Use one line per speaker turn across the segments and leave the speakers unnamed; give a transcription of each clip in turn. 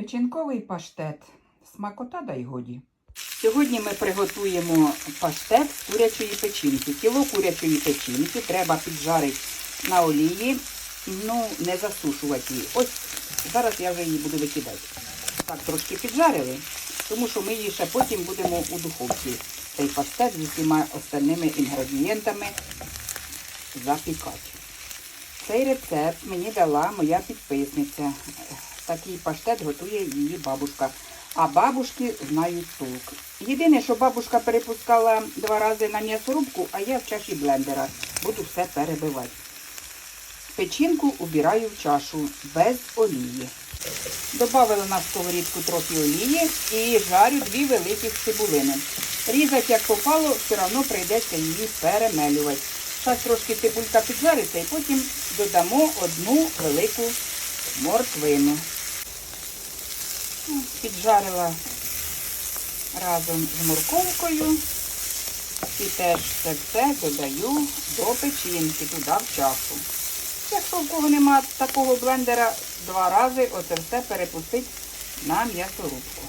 Печінковий паштет. Смакота дай годі. Сьогодні ми приготуємо паштет курячої печінки. Кіло курячої печінки треба піджарити на олії, ну не засушувати її. Ось зараз я вже її буду викидати. Так, трошки піджарили, тому що ми її ще потім будемо у духовці. Цей паштет з усіма остальними інгредієнтами запікати. Цей рецепт мені дала моя підписниця. Такий паштет готує її бабушка. А бабушки знають толк. Єдине, що бабушка перепускала два рази на м'ясорубку, а я в чаші блендера. Буду все перебивати. Печінку убираю в чашу без олії. Добавила на сковорідку трохи олії і жарю дві великих цибулини. Різати як попало, все одно прийдеться її перемелювати. Зараз трошки цибулька піджариться і потім додамо одну велику морквину. Піджарила разом з морковкою і теж це все додаю до печінки туди в чашу. Якщо в кого нема такого блендера, два рази оце все перепустить на м'ясорубку.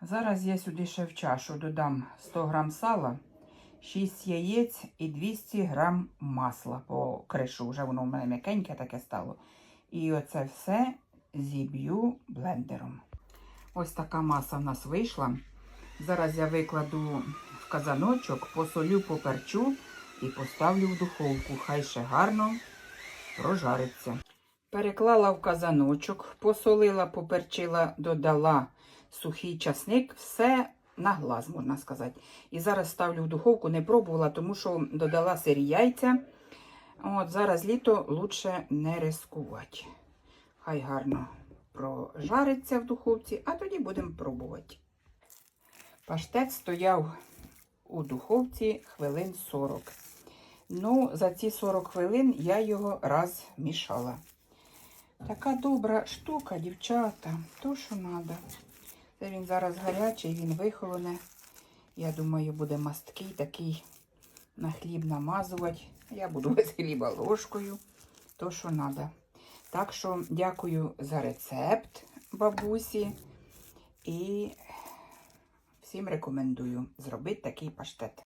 Зараз я сюди ще в чашу додам 100 грам сала, 6 яєць і 200 грам масла по кришу. Вже воно в мене м'якеньке таке стало. І оце все зіб'ю блендером. Ось така маса в нас вийшла. Зараз я викладу в казаночок, посолю, поперчу і поставлю в духовку. Хай ще гарно прожариться. Переклала в казаночок, посолила, поперчила, додала сухий часник, все на глаз, можна сказати. І зараз ставлю в духовку, не пробувала, тому що додала сирі яйця. От Зараз літо лучше не рискувати. Хай гарно прожариться в духовці, а тоді будемо пробувати. Паштет стояв у духовці хвилин 40. Ну, за ці 40 хвилин я його раз мішала. Така добра штука, дівчата, то що треба. Це він зараз гарячий, він вихолоне. Я думаю, буде масткий такий на хліб намазувати. Я буду без хліба ложкою. То, що треба. Так що дякую за рецепт бабусі. І всім рекомендую зробити такий паштет.